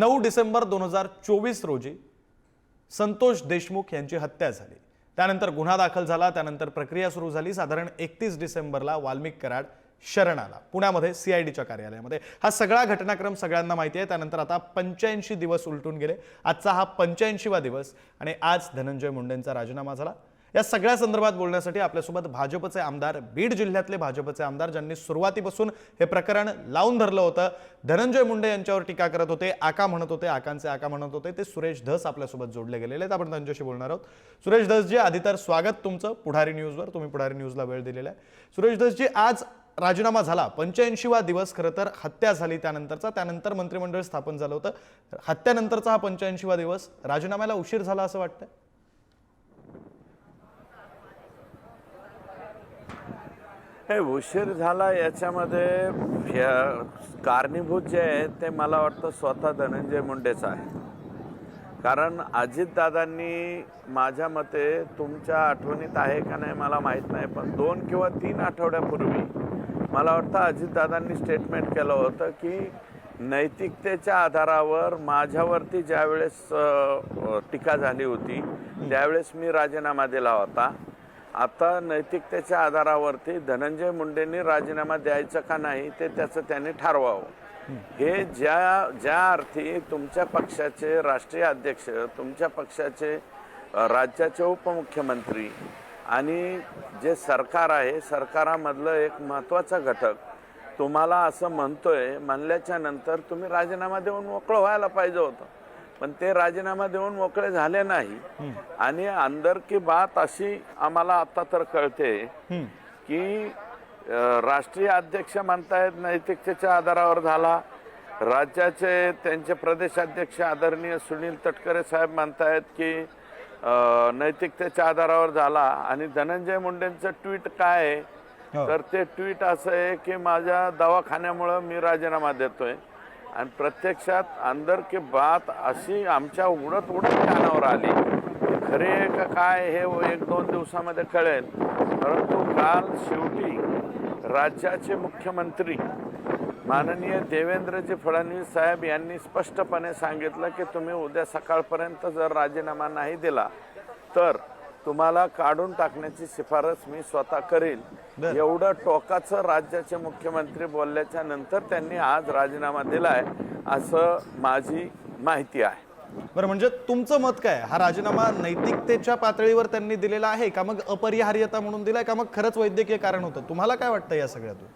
नऊ डिसेंबर दोन हजार चोवीस रोजी संतोष देशमुख यांची हत्या झाली. त्यानंतर गुन्हा दाखल झाला त्यानंतर प्रक्रिया सुरू झाली. साधारण एकतीस डिसेंबरला वाल्मिक कराड शरण आला पुण्यामध्ये सीआयडीच्या कार्यालयामध्ये. हा सगळा घटनाक्रम सगळ्यांना माहिती आहे. त्यानंतर आता पंच्याऐंशी दिवस उलटून गेले. आजचा हा पंच्याऐंशीवा दिवस आणि आज धनंजय मुंडेंचा राजीनामा झाला. या सगळ्या संदर्भात बोलण्यासाठी आपल्यासोबत भाजपचे आमदार बीड जिल्ह्यातले भाजपचे आमदार ज्यांनी सुरुवातीपासून हे प्रकरण लावून धरलं होतं. धनंजय मुंडे यांच्यावर टीका करत होते आका म्हणत होते आकांचे आका म्हणत होते ते सुरेश धस आपल्यासोबत जोडले गेलेले आहेत. आपण त्यांच्याशी बोलणार आहोत. सुरेश धसजी आधी तर स्वागत तुमचं पुढारी न्यूजवर. तुम्ही पुढारी न्यूजला वेळ दिलेला आहे. सुरेश धसजी आज राजीनामा झाला. पंच्याऐंशीवा दिवस खरं तर हत्या झाली त्यानंतरचा. त्यानंतर मंत्रिमंडळ स्थापन झालं होतं. हत्यानंतरचा हा पंच्याऐंशीवा दिवस राजीनाम्याला उशीर झाला असं वाटतंय? हे उशीर झाला याच्यामध्ये. ह्या- कारणीभूत जे आहे ते मला वाटतं स्वतः धनंजय मुंडेच आहे. कारण अजितदादांनी माझ्या मते तुमच्या आठवणीत आहे का नाही मला माहीत नाही पण दोन किंवा तीन आठवड्यापूर्वी मला वाटतं अजितदादांनी स्टेटमेंट केलं होतं की नैतिकतेच्या आधारावर माझ्यावरती ज्यावेळेस टीका झाली होती त्यावेळेस मी राजीनामा दिला होता. आता नैतिकतेच्या आधारावरती धनंजय मुंडेंनी राजीनामा द्यायचा का नाही ते त्याचं त्यांनी ठरवावं. हे ज्या ज्या अर्थी तुमच्या पक्षाचे राष्ट्रीय अध्यक्ष तुमच्या पक्षाचे राज्याचे उपमुख्यमंत्री आणि जे सरकार आहे सरकारामधलं एक महत्त्वाचा घटक तुम्हाला असं म्हणतोय म्हणल्याच्या नंतर तुम्ही राजीनामा देऊन मोकळं व्हायला पाहिजे होतं. पण ते राजीनामा देऊन मोकळे झाले नाही. आणि अंदर की बात अशी आम्हाला आता तर कळते की राष्ट्रीय अध्यक्ष म्हणतायत नैतिकतेच्या आधारावर झाला. राज्याचे त्यांचे प्रदेशाध्यक्ष आदरणीय सुनील तटकरे साहेब म्हणतायत की नैतिकतेच्या आधारावर झाला. आणि धनंजय मुंडेंचं ट्विट काय आहे? हो. तर ते ट्विट असं आहे की माझ्या दवाखान्यामुळं मी राजीनामा देतोय. आणि प्रत्यक्षात अंदर की बात अशी आमच्या उडत उडत कानावर आली. खरे का काय हे एक दोन दिवसामध्ये कळेल. परंतु काल शेवटी राज्याचे मुख्यमंत्री माननीय देवेंद्रजी फडणवीस साहेब यांनी स्पष्टपणे सांगितलं की तुम्ही उद्या सकाळपर्यंत जर राजीनामा नाही दिला तर तुम्हाला काढून टाकण्याची शिफारस मी स्वतः करेल. एवढं टोकाचं राज्याचे मुख्यमंत्री बोलल्याच्या नंतर त्यांनी आज राजीनामा दिलाय असं माझी माहिती आहे. बरं म्हणजे तुमचं मत काय हा राजीनामा नैतिकतेच्या पातळीवर त्यांनी दिलेला आहे का? मग अपरिहार्यता म्हणून दिलाय का? मग खरंच वैद्यकीय कारण होतं? तुम्हाला काय वाटतं या सगळ्यातून?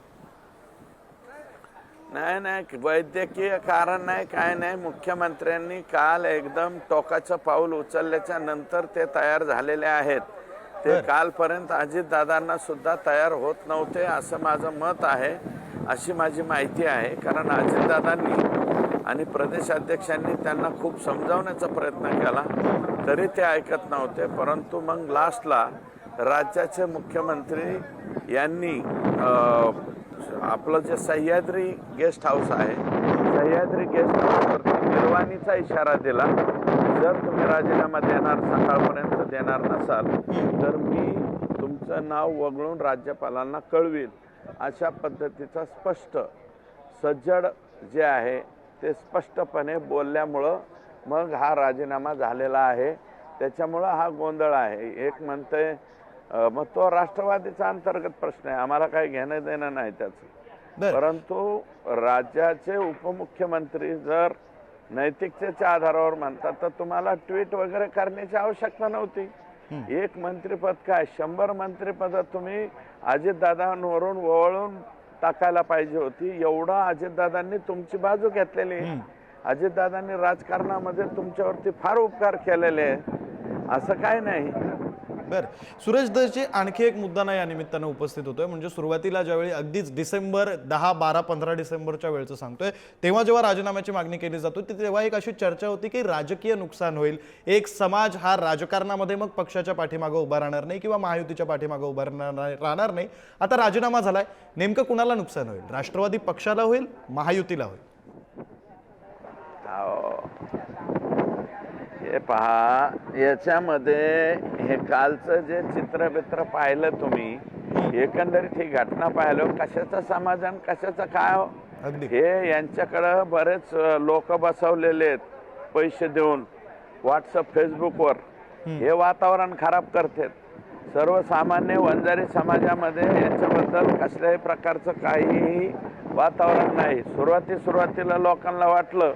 नाही नाही वैद्यकीय कारण नाही काय नाही. मुख्यमंत्र्यांनी काल एकदम टोकाचं पाऊल उचलल्याच्या नंतर ते तयार झालेले आहेत. ते कालपर्यंत अजितदादांना सुद्धा तयार होत नव्हते असं माझं मत आहे अशी माझी माहिती आहे. कारण अजितदादांनी आणि प्रदेशाध्यक्षांनी त्यांना खूप समजावण्याचा प्रयत्न केला तरी ते ऐकत नव्हते. परंतु मग लास्टला राज्याचे मुख्यमंत्री यांनी आपलं जे सह्याद्री गेस्ट हाऊस आहे सह्याद्री गेस्ट हाऊसवरती निर्वाणीचा इशारा दिला. जर तुम्ही राजीनामा देणार सकाळपर्यंत देणार नसाल तर मी तुमचं नाव वगळून राज्यपालांना कळवील अशा पद्धतीचा स्पष्ट सज्जड जे आहे ते स्पष्टपणे बोलल्यामुळं मग हा राजीनामा झालेला आहे. त्याच्यामुळं हा गोंधळ आहे. एक म्हणतंय अं, मग तो राष्ट्रवादीचा अंतर्गत प्रश्न आहे. आम्हाला काही घेणं देणं नाही त्याचं. परंतु राज्याचे उपमुख्यमंत्री जर नैतिकतेच्या आधारावर म्हणतात. तर तुम्हाला ट्विट वगैरे करण्याची आवश्यकता नव्हती. एक मंत्रिपद काय? शंभर मंत्रिपद तुम्ही अजितदादांवरून वळून टाकायला पाहिजे होती. एवढं अजितदादांनी तुमची बाजू घेतलेली. अजितदादांनी राजकारणामध्ये तुमच्यावरती फार उपकार केलेले. असं काय नाही. बरं. सुरेश दसजी आणखी एक मुद्दा ना या निमित्तानं उपस्थित होतोय. म्हणजे सुरुवातीला ज्यावेळी अगदीच डिसेंबर दहा बारा पंधरा डिसेंबरच्या वेळचं सांगतोय तेव्हा जेव्हा राजीनाम्याची मागणी केली जातो ती तेव्हा एक अशी चर्चा होती की राजकीय नुकसान होईल. एक समाज हा राजकारणामध्ये मग पक्षाच्या पाठीमागं उभा राहणार नाही किंवा महायुतीच्या पाठीमागं उभा राहणार राहणार नाही. आता राजीनामा झालाय. नेमकं कुणाला नुकसान होईल? राष्ट्रवादी पक्षाला होईल? महायुतीला होईल? हे पहा याच्यामध्ये हे कालचं जे चित्रबित्र पाहिलं तुम्ही एकंदरीत ही घटना पाहिलं कशाचं समाधान कशाचं काय हो? हे यांच्याकडं बरेच लोक बसवलेले आहेत पैसे देऊन. व्हॉट्सअप फेसबुकवर हे वातावरण खराब करतात. सर्वसामान्य वंजारी समाजामध्ये याच्याबद्दल कसल्याही प्रकारचं काहीही वातावरण नाही. सुरुवाती सुरुवातीला लोकांना वाटलं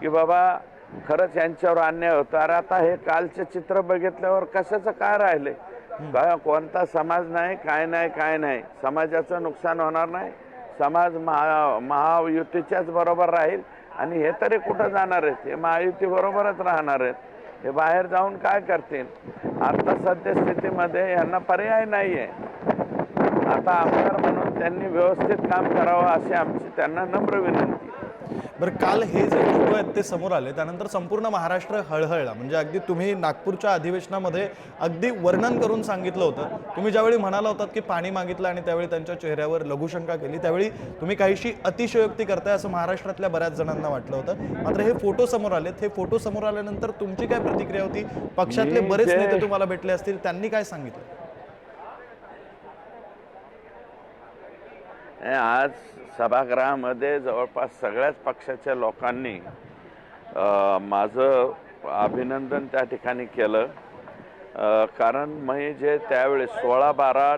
की बाबा खरंच यांच्यावर अन्याय होता. अरे आता हे कालचे चित्र बघितल्यावर कशाचं काय राहिले? काय कोणता समाज नाही काय नाही काय नाही? समाजाचं नुकसान होणार नाही. समाज महा महायुतीच्याच बरोबर राहील. आणि हे तरी कुठं जाणार आहेत? हे महायुती बरोबरच राहणार आहेत. हे बाहेर जाऊन काय करतील? आता सद्यस्थितीमध्ये यांना पर्याय नाहीये. आता आमदार म्हणून त्यांनी व्यवस्थित काम करावं अशी आमची त्यांना नम्र विनंती. बरं काल हे जे फोटो आहेत ते समोर आले त्यानंतर संपूर्ण महाराष्ट्र हळहळला. म्हणजे अगदी तुम्ही नागपूरच्या अधिवेशनामध्ये अगदी वर्णन करून सांगितलं होतं. तुम्ही ज्यावेळी म्हणाला होतात की पाणी मागितलं आणि त्यावेळी त्यांच्या चेहऱ्यावर लघुशंका केली त्यावेळी तुम्ही काहीशी अतिशयोक्ती करताय असं महाराष्ट्रातल्या बऱ्याच जणांना वाटलं होतं. मात्र हे फोटो समोर आलेत. हे फोटो समोर आल्यानंतर तुमची काय प्रतिक्रिया होती? पक्षातले बरेच नेते तुम्हाला भेटले असतील त्यांनी काय सांगितलं? आज सभागृहामध्ये जवळपास सगळ्याच पक्षाच्या लोकांनी माझं अभिनंदन त्या ठिकाणी केलं. कारण मी जे त्यावेळेस सोळा बारा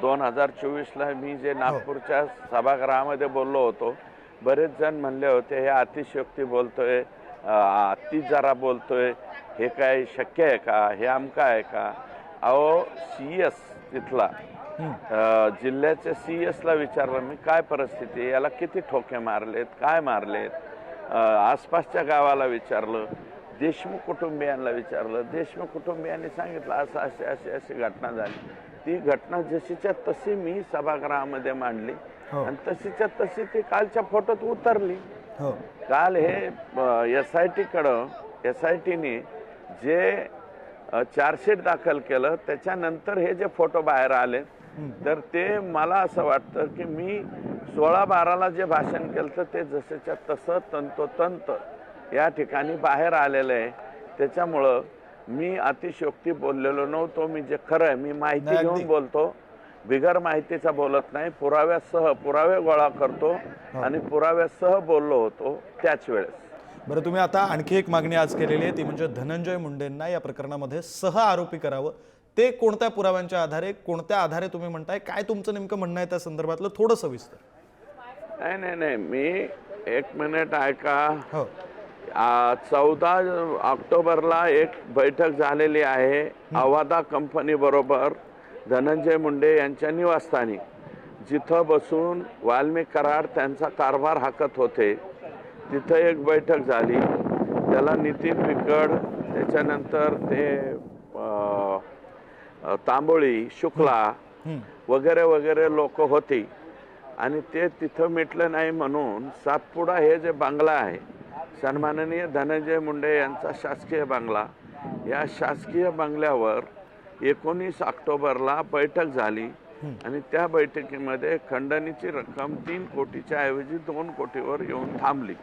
दोन हजार चोवीसला मी जे नागपूरच्या सभागृहामध्ये बोललो होतो बरेच जण म्हणले होते हे अतिशयोक्ती बोलतोय अति जरा बोलतोय हे काय शक्य आहे का? हे आमका आहे का? अहो सी एस तिथला जिल्ह्याच्या सी ला विचारलं मी काय परिस्थिती आहे? याला किती ठोके मारलेत? काय मारलेत? आसपासच्या गावाला विचारलं देशमुख कुटुंबियांना विचारलं. देशमुख कुटुंबियांनी सांगितलं असं अशी अशी अशी घटना झाली. ती घटना जशीच्या तशी मी सभागृहामध्ये मांडली हो. आणि तशीच्या तशी ती कालच्या फोटोत उतरली. हो. काल हे एस आय टीकडं एस आय टीने जे चार्जशीट दाखल केलं त्याच्यानंतर हे जे फोटो बाहेर आले तर ते मला असं वाटतं की मी सोळा बाराला जे भाषण केलं ते जसंच्या तसं तंतोतंत या ठिकाणी बाहेर आलेलं आहे. त्याच्यामुळं मी अतिशयोक्ती बोललेलो नव्हतो. मी जे खरं आहे मी माहिती. घेऊन बोलतो. बिगर माहितीचा बोलत नाही. पुराव्यासह पुरावे गोळा करतो आणि पुराव्यासह बोललो होतो त्याच वेळेस. बरं तुम्ही आता आणखी एक मागणी आज केलेली आहे. ती म्हणजे धनंजय मुंडेंना या प्रकरणामध्ये सह आरोपी करावं. ते कोणत्या पुराव्यांच्या आधारे कोणत्या आधारे तुम्ही म्हणताय? काय तुमचं नेमकं म्हणणं आहे त्या संदर्भातलं? थोडं सविस्तर. नाही नाही नाही. मी एक मिनिट ऐका. हो. चौदा ऑक्टोबरला एक बैठक झालेली आहे. अवादा कंपनी बरोबर. धनंजय मुंडे यांच्या निवासस्थानी. जिथं बसून वाल्मिक कराड त्यांचा कारभार हाकत होते. तिथं एक बैठक झाली. त्याला नितीन पिकड त्याच्यानंतर ते तांबोळी शुक्ला वगैरे वगैरे लोक होती. आणि ते तिथं मिटलं नाही म्हणून सातपुडा हे जे बांगला आहे सन्माननीय धनंजय मुंडे यांचा शासकीय बांगला या शासकीय बांगल्यावर एकोणीस ऑक्टोबरला बैठक झाली. आणि त्या बैठकीमध्ये खंडणीची रक्कम तीन कोटीच्या ऐवजी दोन कोटीवर येऊन थांबली.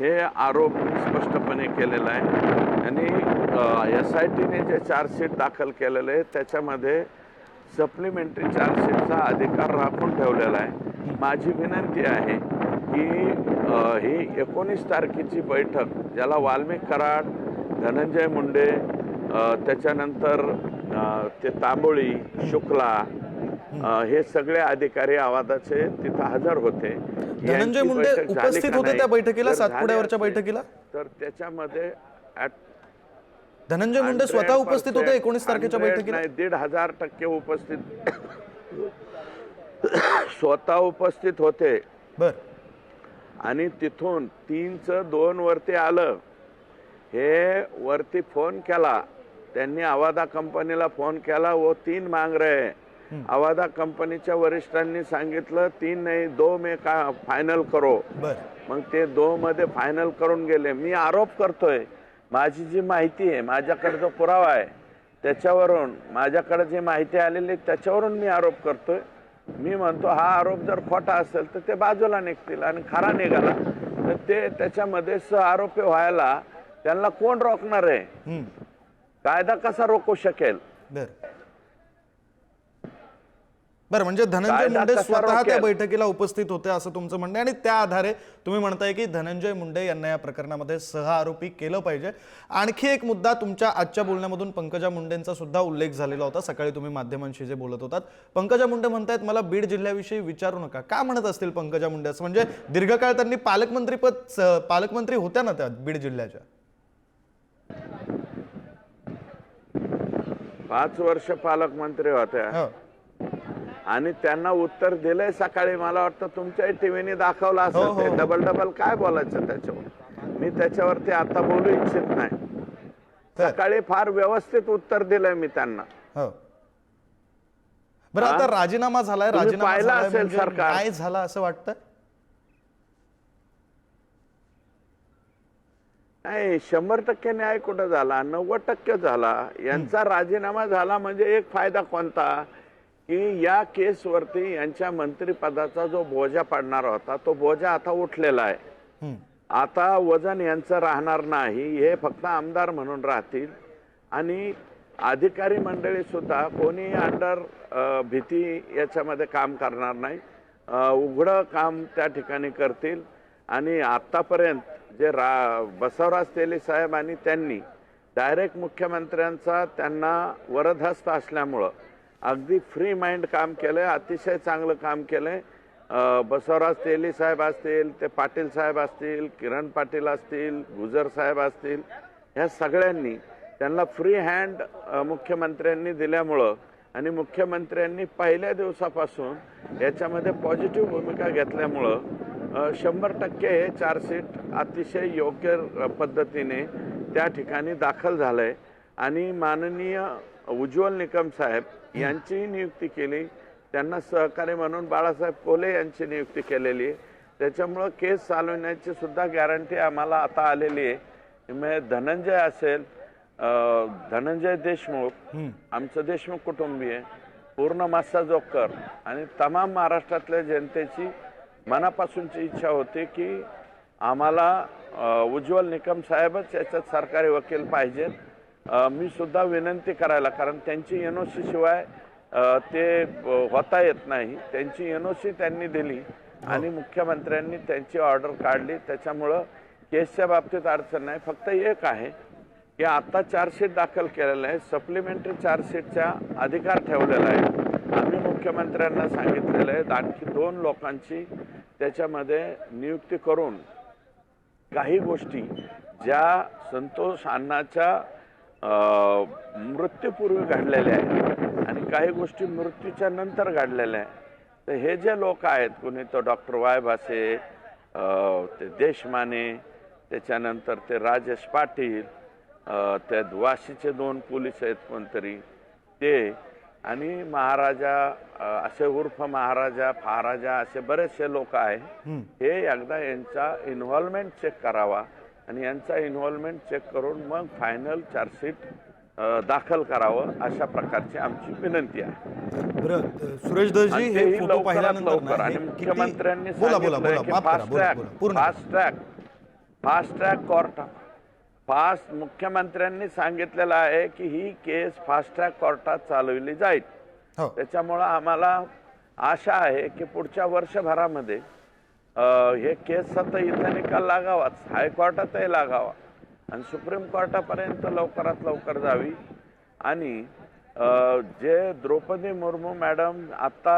हे आरोप स्पष्टपणे केलेला आहे. आणि एस आय टीने जे चार्जशीट दाखल केलेलं आहे त्याच्यामध्ये सप्लिमेंटरी चार्जशीटचा अधिकार राखून ठेवलेला आहे. माझी विनंती आहे की ही एकोणीस तारखेची बैठक ज्याला वाल्मिक कराड धनंजय मुंडे त्याच्यानंतर ते तांबोळी शुक्ला हे सगळे अधिकारी आवाजाचे तिथं हजर होते. धनंजय मुंडे उपस्थित होते? त्या बैठकीला सातपुड्यावरच्या बैठकीला? तर त्याच्यामध्ये धनंजय मुंडे स्वतः 100% उपस्थित होते एकोणीस तारखेच्या 100 बैठकीला? दीड हजार टक्के उपस्थित स्वतः उपस्थित होते. बर. आणि तिथून तीनचं दोन वरती आलं. हे वरती फोन केला. त्यांनी अवादा कंपनीला फोन केला वो तीन मांग रहे अवादा कंपनीच्या वरिष्ठांनी सांगितलं तीन नाही दो मे का फायनल करो. मग ते दो मध्ये फायनल करून गेले. मी आरोप करतोय. माझी जी माहिती आहे माझ्याकडे जो पुरावा आहे त्याच्यावरून माझ्याकडे जी माहिती आलेली त्याच्यावरून मी आरोप करतोय. मी म्हणतो हा आरोप जर खोटा असेल तर ते बाजूला निघतील आणि खरा निघाला. तर ते त्याच्यामध्ये सह आरोपी व्हायला त्यांना कोण रोखणार आहे. कायदा कसा रोखू शकेल? बर म्हणजे धनंजय मुंडे स्वतः त्या? बैठकीला उपस्थित होते असं तुमचं म्हणणं आणि त्या आधारे तुम्ही म्हणताय की धनंजय मुंडे यांना या प्रकरणामध्ये सह आरोपी केलं पाहिजे. आणखी एक मुद्दा तुमच्या आजच्या बोलण्यामधून पंकजा मुंडेंचा सुद्धा उल्लेख झालेला होता. सकाळी तुम्ही माध्यमांशी जे बोलत होतात. पंकजा मुंडे म्हणतायत मला बीड जिल्ह्याविषयी विचारू नका. का म्हणत असतील पंकजा मुंडे असं? म्हणजे दीर्घकाळ त्यांनी पालकमंत्री पद स- पालकमंत्री होत्या ना त्या बीड जिल्ह्याच्या? पाच वर्ष पालकमंत्री होत्या. हो. आणि त्यांना उत्तर दिलंय सकाळी. मला वाटतं तुमच्या टीव्हीने दाखवलं असेल हो, ते. हो. डबल डबल काय बोलायचं त्याच्यावर? मी त्याच्यावरती आता बोलू इच्छित नाही. सकाळी फार व्यवस्थित उत्तर दिलंय मी त्यांना. हो. बरं आता राजीनामा झालाय. राजीनामा पाहिलं असेल म्हणजे सरकार. काय झालं असं वाटतं? नाही शंभर टक्के न्याय कुठं झाला? नव्वद टक्के झाला. यांचा राजीनामा झाला म्हणजे एक फायदा कोणता? की या केसवरती यांच्या मंत्रिपदाचा जो बोजा पडणार होता तो बोजा आता उठलेला आहे. आता वजन यांचं राहणार नाही हे फक्त आमदार म्हणून राहतील. आणि अधिकारी मंडळी सुद्धा कोणी अंडर भीती याच्यामध्ये काम करणार नाही. उघडं काम त्या ठिकाणी करतील. आणि आतापर्यंत जे रा बसवराज तेली साहेब आणि त्यांनी डायरेक्ट मुख्यमंत्र्यांचा त्यांना वरदहस्त असल्यामुळं अगदी फ्री माइंड काम केलंय अतिशय चांगलं काम केलंय. आहे बसवराज तेली साहेब असतील ते पाटील साहेब असतील किरण पाटील असतील गुजर साहेब असतील ह्या सगळ्यांनी त्यांना फ्री हँड मुख्यमंत्र्यांनी दिल्यामुळं आणि मुख्यमंत्र्यांनी पहिल्या दिवसापासून याच्यामध्ये पॉझिटिव्ह भूमिका घेतल्यामुळं शंभर टक्के हे चार सीट अतिशय योग्य पद्धतीने त्या ठिकाणी दाखल झालंय. आणि माननीय उज्ज्वल निकम साहेब यांचीही नियुक्ती केली. त्यांना सहकारी म्हणून बाळासाहेब कोले यांची नियुक्ती केलेली आहे. त्याच्यामुळं केस चालवण्याची सुद्धा गॅरंटी आम्हाला आता आलेली आहे. म्हणजे धनंजय असेल धनंजय देशमुख आमचं देशमुख कुटुंबीय पूर्ण मासा जोकर आणि तमाम महाराष्ट्रातल्या जनतेची मनापासूनची इच्छा होती की आम्हाला उज्ज्वल निकम साहेबच याच्यात सरकारी वकील पाहिजेत. मी सुद्धा विनंती करायला कारण त्यांची एन ओ सी शिवाय ते होता येत नाही. त्यांची एन ओ सी त्यांनी दिली आणि मुख्यमंत्र्यांनी त्यांची ऑर्डर काढली. त्याच्यामुळं केसच्या बाबतीत अडचण नाही. फक्त एक आहे की आता चार्जशीट दाखल केलेलं आहे. सप्लिमेंटरी चार्जशीटचा अधिकार ठेवलेला आहे. आम्ही मुख्यमंत्र्यांना सांगितलेलं आहे आणखी दोन लोकांची त्याच्यामध्ये नियुक्ती करून काही गोष्टी ज्या संतोष अण्णाच्या मृत्यूपूर्वी घडलेल्या आहेत. आणि काही गोष्टी मृत्यूच्या नंतर घडलेल्या आहेत. तर हे जे लोक आहेत कोणी तो डॉक्टर वाय भासे ते देशमाने त्याच्यानंतर ते राजेश पाटील अं, ते वाशीचे दोन पोलीस आहेत कोणतरी ते आणि महाराजा असे उर्फ महाराजा महाराजा असे बरेचसे लोक आहेत. हे. एकदा यांचा इन्व्हॉल्वमेंट चेक करावा. आणि यांचा इन्व्हॉल्वमेंट चेक करून मग फायनल चार्जशीट दाखल करावं अशा प्रकारची आमची विनंती आहे. सुरेश हे लवकर. आणि मुख्यमंत्र्यांनी fast track fast track fast track court fast मुख्यमंत्र्यांनी सांगितलेलं आहे की ही केस फास्ट ट्रॅक कोर्टात चालवली जाईल. हो. त्याच्यामुळं आम्हाला आशा आहे की पुढच्या वर्षभरामध्ये हे केस आता इथं निकाल लागावाच. हायकोर्टातही लागावा. आणि सुप्रीम कोर्टापर्यंत लवकरात लवकर जावी. आणि जे द्रौपदी मुर्मू मॅडम आत्ता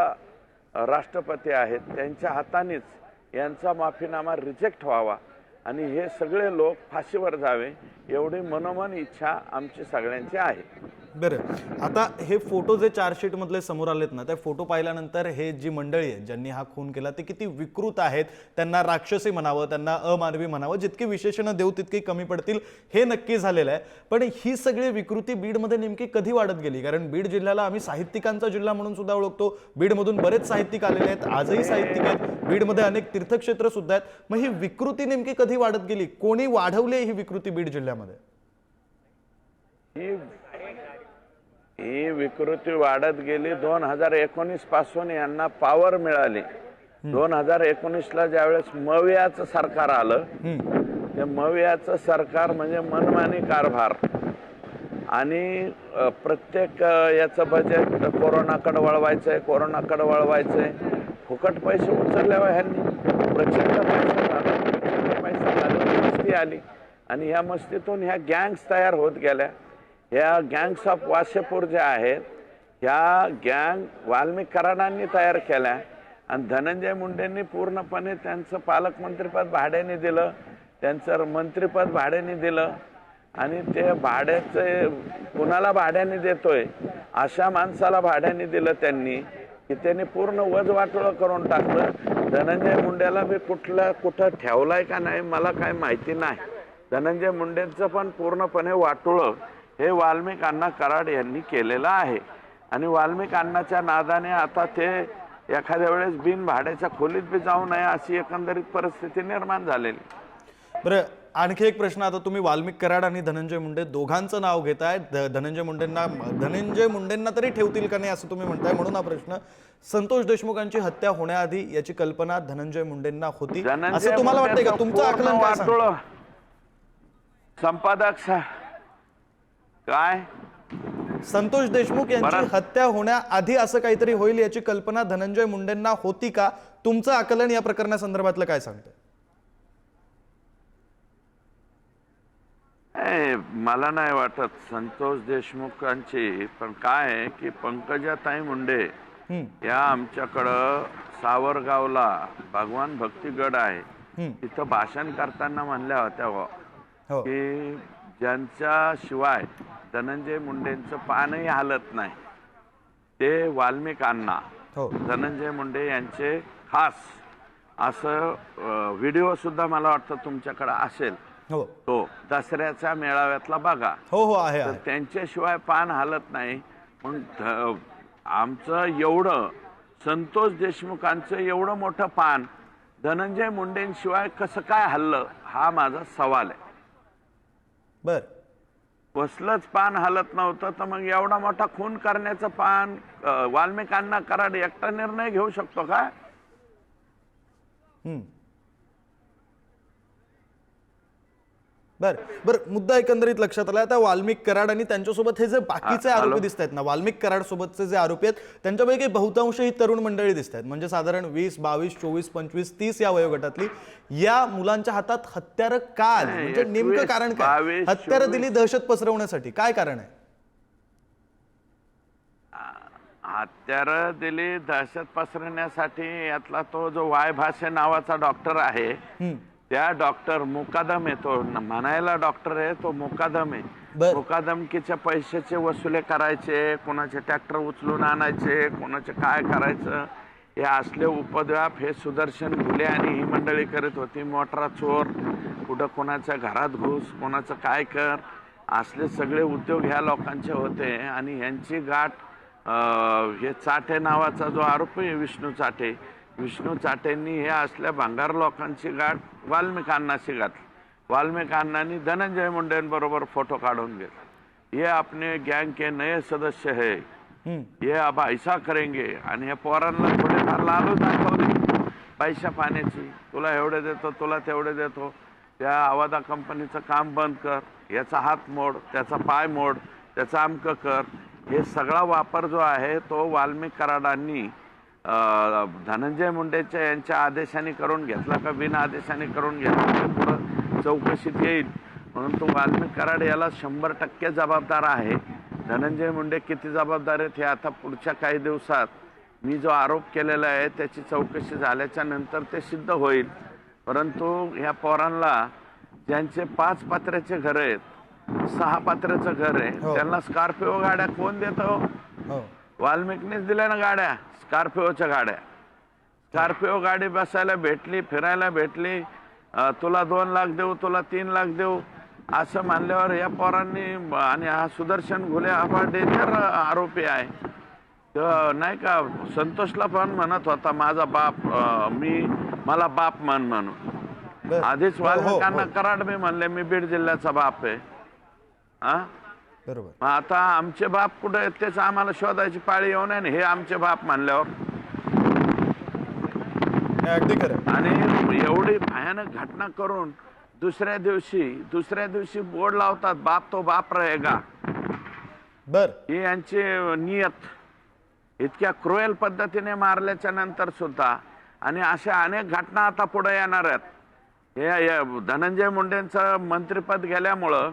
राष्ट्रपती आहेत त्यांच्या हातानेच यांचा माफीनामा रिजेक्ट व्हावा. आणि हे सगळे लोक फाशीवर जावे एवढी मनोमन इच्छा आमची सगळ्यांची आहे. बरं. आता हे फोटो जे चार्जशीटमधले समोर आलेत ना त्या फोटो पाहिल्यानंतर हे जी मंडळी आहे ज्यांनी हा खून केला ते किती विकृत आहेत त्यांना राक्षसी म्हणावं त्यांना अमानवी म्हणावं जितकी विशेषणं देऊ तितकी कमी पडतील हे नक्की झालेलं आहे. पण ही सगळी विकृती बीडमध्ये नेमकी कधी वाढत गेली? कारण बीड जिल्ह्याला आम्ही साहित्यिकांचा जिल्हा म्हणून सुद्धा ओळखतो. बीडमधून बरेच साहित्यिक आलेले आहेत आजही साहित्यिक आहेत. बीडमध्ये अनेक तीर्थक्षेत्र सुद्धा आहेत. मग ही विकृती नेमकी कधी वाढत गेली? कोणी वाढवली ही विकृती बीड जिल्ह्यामध्ये? ही विकृती वाढत गेली. दोन हजार एकोणीसपासून यांना पॉवर मिळाली. दोन हजार एकोणीस ला ज्यावेळेस मवियाचं सरकार आलं ते मवियाचं सरकार म्हणजे मनमानी कारभार. आणि प्रत्येक याचं बजेट कोरोनाकडे वळवायचं आहे कोरोनाकडे वळवायचं आहे फुकट पैसे उचलल्यावर ह्यांनी प्रचंड पैसा झाला प्रचंड पैसा झाला मस्ती आली. आणि ह्या मस्तीतून ह्या गँग्स तयार होत गेल्या. ह्या गँग्स ऑफ वासेपूर ज्या आहेत ह्या गँग वाल्मिक कराडांनी तयार केल्या. आणि धनंजय मुंडेंनी पूर्णपणे त्यांचं पालकमंत्रीपद भाड्याने दिलं त्यांचं मंत्रीपद भाड्याने दिलं. आणि ते भाड्याचे कुणाला भाड्याने देतोय? अशा माणसाला भाड्याने दिलं त्यांनी की त्यांनी पूर्ण वजवाटोळं करून टाकलं. धनंजय मुंडेला बी कुठलं कुठं ठेवलाय का नाही मला काय माहिती नाही. धनंजय मुंडेंचं पण पूर्णपणे वाटोळं. हे वाल्मिक अण्णा कराड यांनी केलेलं आहे. आणि वाल्मिक अण्णाच्या नादाने आता ते एखाद्या वेळेस बिन भाड्याच्या खोलीत बी जाऊ नये अशी एकंदरीत परिस्थिती निर्माण झालेली. बरं आणखी एक प्रश्न आता तुम्ही वाल्मिक कराड आणि धनंजय मुंडे दोघांचं नाव घेताय. धनंजय मुंडेंना धनंजय मुंडेंना तरी ठेवतील का नाही असं तुम्ही म्हणताय? म्हणून हा प्रश्न संतोष देशमुखांची हत्या होण्याआधी याची कल्पना धनंजय मुंडेंना होती. असं तुम्हाला वाटतंय का? तुमचं आकलन. संपादक काय? संतोष देशमुख यांची. हत्या होण्याआधी असं काहीतरी होईल याची कल्पना धनंजय मुंडेंना होती का? तुमचं आकलन या प्रकरणासंदर्भातलं काय सांगतं? मला नाही वाटत संतोष देशमुखांची पण काय आहे की पंकजाताई मुंडे हम्म, या आमच्याकडं सावरगावला भगवान भक्तीगड आहे. तिथं भाषण करताना म्हणल्या होत्या बुवा, हो. की ज्यांच्या शिवाय धनंजय मुंडेंचं पानही हालत नाही ते वाल्मिक अण्णा हो. धनंजय मुंडे यांचे खास असं व्हिडिओ सुद्धा मला वाटतं तुमच्याकडे असेल. हो. तो दसऱ्याच्या मेळाव्यातला बघा. हो हो आहे त्यांच्याशिवाय पान हालत नाही. पण आमचं एवढं संतोष देशमुखांचं एवढं मोठं पान धनंजय मुंडेंशिवाय कसं काय हल्लं हा माझा सवाल आहे. बर. कसलंच पान हलत नव्हतं तर मग एवढा मोठा खून करण्याचं पान वाल्मिकांना कराड एकटा निर्णय घेऊ शकतो का? बर बर मुद्दा एकंदरीत लक्षात आला आता वाल्मिक कराड आणि त्यांच्यासोबत हे जे बाकीचे आरोपी? दिसत आहेत ना वाल्मिक कराड सोबतचे जे आरोपी आहेत त्यांच्यापैकी बहुतांश ही तरुण मंडळी दिसत आहेत म्हणजे साधारण वीस बावीस चोवीस पंचवीस तीस या वयोगटातली या मुलांच्या हातात हत्यारं का आली म्हणजे नेमकं कारण काय हत्यारं. दिली दहशत पसरवण्यासाठी काय कारण आहे हत्यारं दिली दहशत पसरवण्यासाठी यातला तो जो वाय भाषे नावाचा डॉक्टर आहे. त्या डॉक्टर मुकादम आहे तो म्हणायला डॉक्टर आहे तो मुकादम आहे बर. मुकादमकीच्या पैशाचे वसुले करायचे कोणाचे ट्रॅक्टर उचलून आणायचे कोणाचे काय करायचं हे असले उपद्व्याप हे सुदर्शन घुले आणि ही मंडळी करत होती मोटरा चोर कुठं कोणाच्या घरात घुस कोणाचं काय कर असले सगळे उद्योग ह्या लोकांचे होते आणि ह्यांची गाठ अं, हे चाटे नावाचा जो आरोपी आहे विष्णू चाटे विष्णू चाटेंनी हे असल्या भंगार लोकांची गाठ वाल्मिकांनाशी घातली. वाल्मिकांनानी धनंजय मुंडेंबरोबर फोटो काढून घेतले. ये अपने गैंग के नए सदस्य है. ये अब ऐसा करेंगे आणि या पोरांना थोडेफार लालू दाखवले पैशा पाण्याची. तुला एवढे देतो तुला तेवढे देतो. त्या आवादा कंपनीचं काम बंद कर. याचा हात मोड त्याचा पाय मोड त्याचा अमक कर. हे सगळा वापर जो आहे तो वाल्मिक कराडांनी धनंजय मुंडेच्या यांच्या आदेशाने करून घेतला का बिना आदेशाने करून घेतला? ते पुढं चौकशीत येईल. म्हणून तो वाल्मिक कराड याला शंभर टक्के जबाबदार आहे. धनंजय मुंडे किती जबाबदार आहेत हे आता पुढच्या काही दिवसात मी जो आरोप केलेला आहे त्याची चौकशी झाल्याच्यानंतर ते सिद्ध होईल. परंतु ह्या पोरांना ज्यांचे पाच पात्र्याचे घर आहेत सहा पात्र्याचं घर आहे हो. त्यांना स्कॉर्पिओ गाड्या कोण देतो हो. वाल्मिकनीच दिल्या ना गाड्या? स्कॉर्पिओच्या गाड्या. स्कॉर्पिओ गाडी बसायला भेटली फिरायला भेटली. तुला दोन लाख देऊ तुला तीन लाख देऊ. असं मानल्यावर या पोरांनी आणि हा सुदर्शन घुले हा फार डेंजर आरोपी आहे. तर नाही का संतोषला पण म्हणत होता माझा बाप मी मला बाप मान म्हणून. आधीच हो, वाल्मिकांना हो. कराड मी म्हणले मी बीड जिल्ह्याचा बाप आहे. हा बरोबर. मग आता आमचे बाप कुठे आहेत तेच आम्हाला शोधायची पाळी येऊ नये. हे आमचे बाप मानल्यावर. हे अगदी खरं आणि एवढी भयानक घटना करून दुसऱ्या दिवशी दुसऱ्या दिवशी बोर्ड लावतात बाप तो बाप रहेगा. बर. ही यांची नियत इतक्या क्रुएल पद्धतीने मारल्याच्या नंतर सुद्धा आणि अशा अनेक घटना आता पुढे येणार आहेत. हे या धनंजय मुंडेंचं मंत्रिपद गेल्यामुळं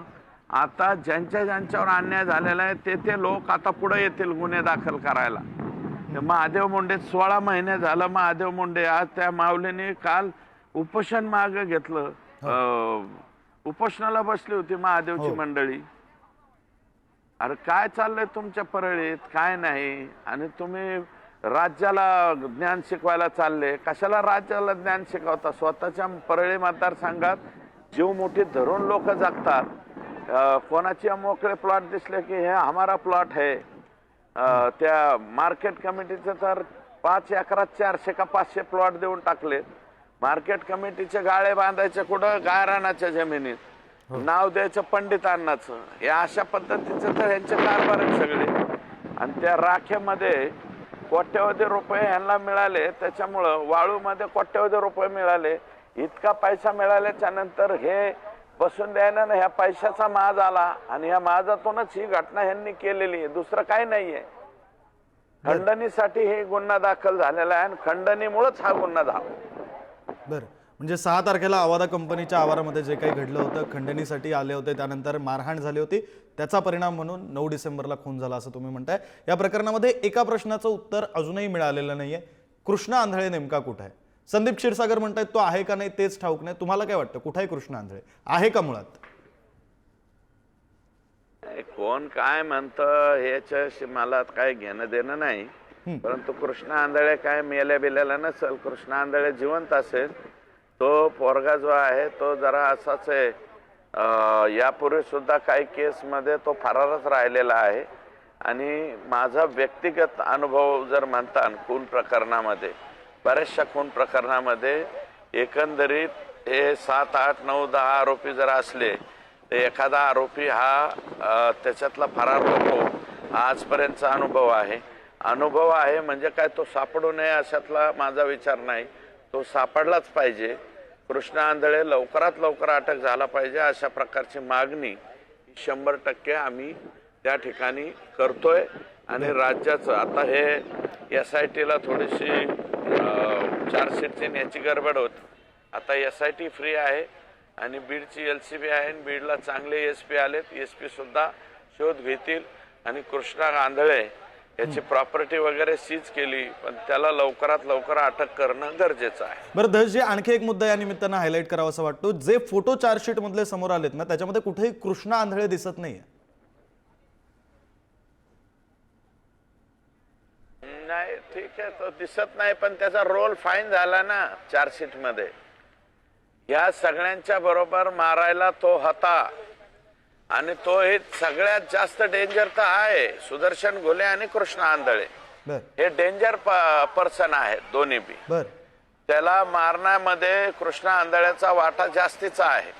आता ज्यांच्या ज्यांच्यावर अन्याय झालेला आहे ते ते लोक आता पुढे येतील गुन्हे दाखल करायला. महादेव मुंडे सोळा महिने झालं महादेव मुंडे आज त्या माऊलीने काल उपोषण माग घेतलं. अं, उपोषणाला बसली होती महादेवची हो. मंडळी. अरे काय चाललंय तुमच्या परळीत? काय नाही? आणि तुम्ही राज्याला ज्ञान शिकवायला चालले. कशाला राज्याला ज्ञान शिकवता? स्वतःच्या परळी मतदारसंघात जीव मोठी धरून लोक जगतात. कोणाची मोकळे प्लॉट दिसले की हे हमारा प्लॉट है. अं, त्या मार्केट कमिटीचं तर पाच एकरात चारशे का पाचशे प्लॉट देऊन टाकले. मार्केट कमिटीचे गाळे बांधायचे कुठं? गायरानाच्या जमिनीत. नाव द्यायचं पंडितांनाच. या अशा पद्धतीचे तर यांचे कारभार आहेत सगळे. आणि त्या राखेमध्ये कोट्यवधी रुपये ह्यांना मिळाले. त्याच्यामुळं वाळूमध्ये कोट्यवधी रुपये मिळाले. इतका पैसा मिळाल्याच्या नंतर हे बसून द्यायला ना ह्या पैशाचा माज आला आणि ह्या माजातूनच ही घटना ह्यांनी केलेली आहे. दुसरं काही नाहीये. खंडणीसाठी हे गुन्हा दाखल झालेला आहे आणि खंडणीमुळेच हा गुन्हा झाला. बर. म्हणजे सहा तारखेला आवादा कंपनीच्या आवारामध्ये जे काही घडलं होतं खंडणीसाठी आले होते त्यानंतर मारहाण झाली होती. त्याचा परिणाम म्हणून नऊ डिसेंबरला खून झाला असं तुम्ही म्हणताय. या प्रकरणामध्ये एका प्रश्नाचं उत्तर अजूनही मिळालेलं नाहीये. कृष्णा आंधळे नेमका कुठं आहे? संदीप क्षीरसागर म्हणतायत तो आहे का नाही तेच ठाऊक नाही. तुम्हाला काय वाटतं? कुठे कृष्णा आंधळे? आहे का मुळात? कोण काय म्हणतं ह्याच्याशी मला काय घेणं देणं नाही. परंतु कृष्ण आंधळे काय मेल्या बिल्याला नसेल. कृष्ण आंधळे जिवंत असेल तो पोरगा जो आहे तो जरा असाच आहे. यापूर्वी सुद्धा काही केसमध्ये तो फरारच राहिलेला आहे. आणि माझा व्यक्तिगत अनुभव जर म्हणता खून प्रकरणामध्ये बऱ्याचशा खून प्रकरणामध्ये एकंदरीत हे सात आठ नऊ दहा आरोपी जर असले तर एखादा आरोपी हा त्याच्यातला फरार होतो हा आजपर्यंतचा अनुभव आहे. अनुभव आहे म्हणजे काय तो सापडू नये अशातला माझा विचार नाही. तो सापडलाच पाहिजे. कृष्ण आंधळे लवकरात लवकर अटक झाला पाहिजे अशा प्रकारची मागणी शंभर टक्के आम्ही त्या ठिकाणी करतोय. आणि राज्याचं आता हे एस आय टीला थोडीशी चार्जशीटची याची गडबड होत. आता एस आय टी फ्री आहे आणि बीडची एल सी बी आहे आणि बीडला चांगले एस पी आलेत. एस पी सुद्धा शोध घेतील. आणि कृष्णा आंधळे याची प्रॉपर्टी वगैरे सीज केली पण त्याला लवकरात लवकर अटक करणं गरजेचं आहे. बरं धसजी आणखी एक मुद्दा या निमित्तानं हायलाईट करावा असं वाटतो. जे फोटो चार्जशीट मधले समोर आलेत ना त्याच्यामध्ये कुठेही कृष्णा आंधळे दिसत नाहीये. तो दिसत नाही पण त्याचा रोल फाईन झाला ना चार्जशीटमध्ये. या सगळ्यांच्या बरोबर मारायला तो होता. आणि तो हे सगळ्यात जास्त डेंजर तर आहे सुदर्शन घोले आणि कृष्ण आंधळे. हे डेंजर पर्सन आहेत दोन्ही बी. त्याला मारण्यामध्ये कृष्ण आंधळ्याचा वाटा जास्तीचा आहे.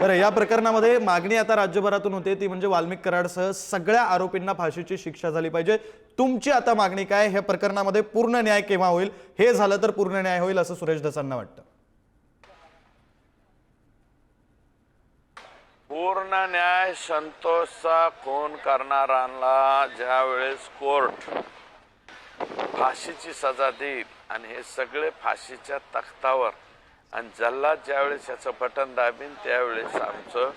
बरं या प्रकरणामध्ये मागणी आता राज्यभरातून होते ती म्हणजे वाल्मिक कराडसह सगळ्या आरोपींना फाशीची शिक्षा झाली पाहिजे. तुमची आता मागणी काय? ह्या प्रकरणामध्ये पूर्ण न्याय केव्हा होईल? हे झालं तर पूर्ण न्याय होईल असं सुरेश धसांना वाटतं. पूर्ण न्याय संतोषचा खून करणाऱ्यांना ज्या वेळेस कोर्ट फाशीची सजा देईल आणि हे सगळे फाशीच्या तख्तावर आणि जल्लाद ज्यावेळेस याचं बटन दाबीन त्यावेळेस आमचं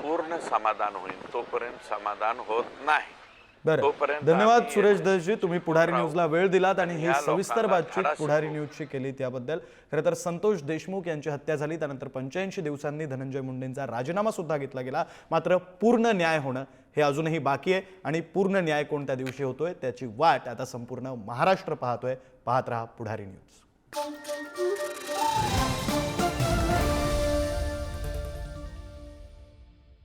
पूर्ण समाधान होईल. तोपर्यंत समाधान होत नाही. बरं. धन्यवाद सुरेश धसजी तुम्ही पुढारी न्यूजला वेळ दिलात आणि ही सविस्तर बातचीत पुढारी. न्यूजची केली त्याबद्दल. खरं तर संतोष देशमुख यांची हत्या झाली त्यानंतर पंच्याऐंशी दिवसांनी धनंजय मुंडेंचा राजीनामा सुद्धा घेतला गेला. मात्र पूर्ण न्याय होणं हे अजूनही बाकी आहे आणि पूर्ण न्याय कोणत्या दिवशी होतोय त्याची वाट आता संपूर्ण महाराष्ट्र पाहतोय. पाहत रहा पुढारी न्यूज.